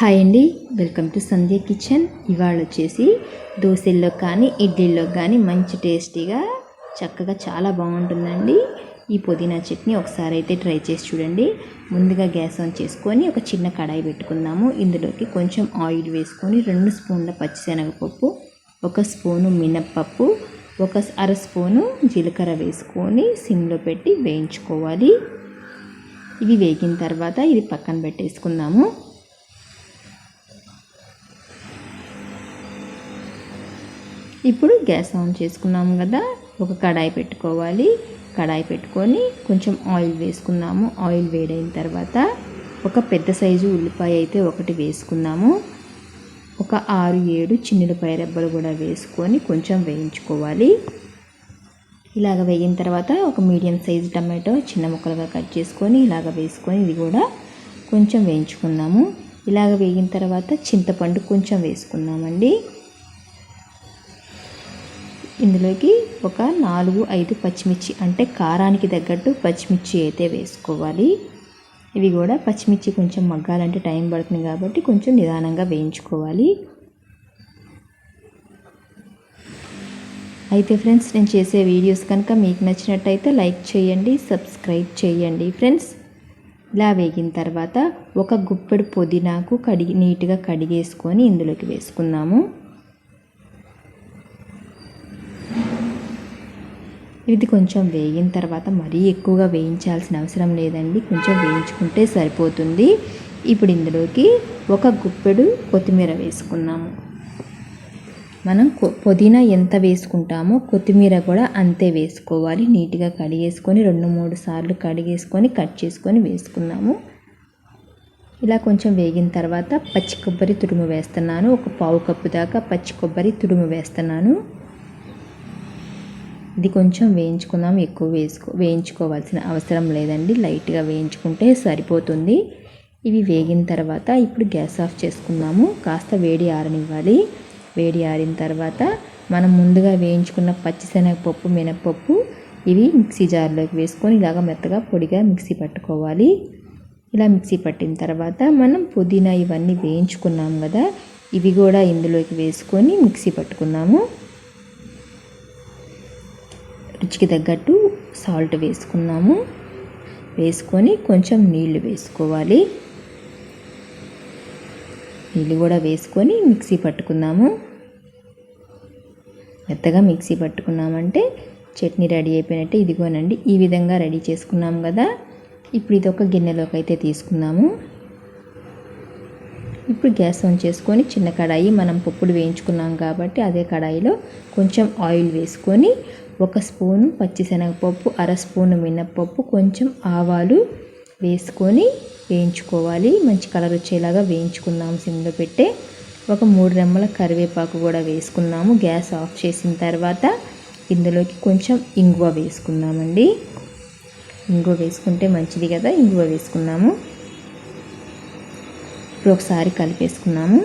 Hi అండి. Welcome to Sandhya kitchen ఇవాళ వచ్చేసి దోశల్లో కానీ ఇడ్లీలో కానీ మంచి టేస్టీగా చక్కగా చాలా బాగుంటుందండి. ఈ పుదీనా చట్నీ ఒకసారి అయితే ట్రై చేసి చూడండి. ముందుగా గ్యాస్ ఆన్ చేసుకొని ఒక చిన్న కడాయి పెట్టుకుందాము. ఇందులోకి కొంచెం ఆయిల్ వేసుకొని రెండు స్పూన్ల పచ్చిశనగపప్పు ఒక స్పూను మినప్పప్పు ఒక అర స్పూను జీలకర్ర వేసుకొని సిమ్లో పెట్టి వేయించుకోవాలి. ఇవి వేగిన తర్వాత ఇది పక్కన పెట్టేసుకుందాము. ఇప్పుడు గ్యాస్ ఆన్ చేసుకున్నాము కదా. ఒక కడాయి పెట్టుకోవాలి. కడాయి పెట్టుకొని కొంచెం ఆయిల్ వేసుకుందాము ఆయిల్ వేడైన తర్వాత ఒక పెద్ద సైజు ఉల్లిపాయ అయితే ఒకటి వేసుకుందాము ఒక ఆరు ఏడు చిన్నులపాయ రెబ్బలు కూడా వేసుకొని కొంచెం వేయించుకోవాలి. ఇలాగ వేగిన తర్వాత ఒక మీడియం సైజు టమాటో చిన్న ముక్కలుగా కట్ చేసుకొని ఇలాగ వేసుకొని ఇది కూడా కొంచెం వేయించుకుందాము ఇలాగ వేగిన తర్వాత చింతపండు కొంచెం వేసుకుందామండి ఇందులోకి ఒక నాలుగు ఐదు పచ్చిమిర్చి అంటే కారానికి తగ్గట్టు పచ్చిమిర్చి అయితే వేసుకోవాలి. ఇవి కూడా పచ్చిమిర్చి కొంచెం మగ్గాలంటే టైం పడుతుంది కాబట్టి కొంచెం నిదానంగా వేయించుకోవాలి. అయితే ఫ్రెండ్స్ నేను చేసే వీడియోస్ కనుక మీకు నచ్చినట్టయితే లైక్ చేయండి సబ్స్క్రైబ్ చేయండి. ఫ్రెండ్స్ ఇలా వేగిన తర్వాత ఒక గుప్పెడు పుదీనాకు కడిగి నీట్గా కడిగేసుకొని ఇందులోకి వేసుకుందాము. ఇది కొంచెం వేగిన తర్వాత మరీ ఎక్కువగా వేయించాల్సిన అవసరం లేదండి. కొంచెం వేయించుకుంటే సరిపోతుంది. ఇప్పుడు ఇందులోకి ఒక గుప్పెడు కొత్తిమీర వేసుకున్నాము. మనం పుదీనా ఎంత వేసుకుంటామో కొత్తిమీర కూడా అంతే వేసుకోవాలి. నీట్గా కడిగేసుకొని రెండు మూడు సార్లు కడిగేసుకొని కట్ చేసుకొని వేసుకున్నాము. ఇలా కొంచెం వేగిన తర్వాత పచ్చి కొబ్బరి తుడుము వేస్తున్నాను. ఒక పావు కప్పు దాకా పచ్చి కొబ్బరి తుడుము వేస్తున్నాను. ఇది కొంచెం వేయించుకుందాం ఎక్కువ వేసుకో వేయించుకోవాల్సిన అవసరం లేదండి. లైట్గా వేయించుకుంటే సరిపోతుంది. ఇవి వేగిన తర్వాత ఇప్పుడు గ్యాస్ ఆఫ్ చేసుకుందాము. కాస్త వేడి ఆరనివ్వాలి. వేడి ఆరిన తర్వాత మనం ముందుగా వేయించుకున్న పచ్చిశనగపప్పు మినపప్పు ఇవి మిక్సీ జార్లోకి వేసుకొని ఇలాగ మెత్తగా పొడిగా మిక్సీ పట్టుకోవాలి. ఇలా మిక్సీ పట్టిన తర్వాత మనం పుదీనా ఇవన్నీ వేయించుకున్నాం కదా ఇవి కూడా ఇందులోకి వేసుకొని మిక్సీ పట్టుకున్నాము రుచికి తగ్గట్టు సాల్ట్ వేసుకున్నాము. వేసుకొని కొంచెం నీళ్ళు వేసుకోవాలి. నీళ్ళు కూడా వేసుకొని మిక్సీ పట్టుకుందాము. మెత్తగా మిక్సీ పట్టుకున్నామంటే చట్నీ రెడీ అయిపోయినట్టే ఇదిగోనండి ఈ విధంగా రెడీ చేసుకున్నాం కదా. ఇప్పుడు ఇది ఒక గిన్నెలోకి అయితే తీసుకుందాము. ఇప్పుడు గ్యాస్ ఆన్ చేసుకొని చిన్న కడాయి మనం పప్పులు వేయించుకున్నాం కాబట్టి అదే కడాయిలో కొంచెం ఆయిల్ వేసుకొని ఒక స్పూను పచ్చిశనగపప్పు అర స్పూను మినప్పప్పు కొంచెం ఆవాలు వేసుకొని వేయించుకోవాలి. మంచి కలర్ వచ్చేలాగా వేయించుకుందాం సిమ్లో పెట్టే. ఒక మూడు రెమ్మల కరివేపాకు కూడా వేసుకున్నాము. గ్యాస్ ఆఫ్ చేసిన తర్వాత ఇందులోకి కొంచెం ఇంగువ వేసుకుందామండి. ఇంగువ వేసుకుంటే మంచిది కదా ఇంగువ వేసుకున్నాము. ఇప్పుడు ఒకసారి కలిపేసుకున్నాము.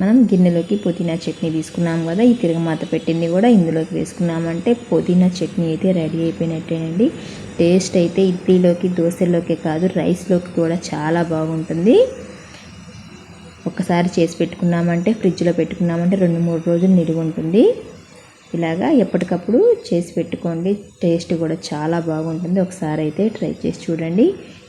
మనం గిన్నెలోకి పుదీనా చట్నీ తీసుకున్నాము కదా ఈ తిరగమాత పెట్టింది కూడా ఇందులోకి వేసుకున్నామంటే పుదీనా చట్నీ అయితే రెడీ అయిపోయినట్టేనండి. టేస్ట్ అయితే ఇడ్లీలోకి దోశల్లోకి కాదు రైస్లోకి కూడా చాలా బాగుంటుంది. ఒకసారి చేసి పెట్టుకున్నామంటే ఫ్రిడ్జ్లో పెట్టుకున్నామంటే రెండు మూడు రోజులు నిలువ ఉంటుంది. ఇలాగా ఎప్పటికప్పుడు చేసి పెట్టుకోండి. టేస్ట్ కూడా చాలా బాగుంటుంది. ఒకసారి అయితే ట్రై చేసి చూడండి.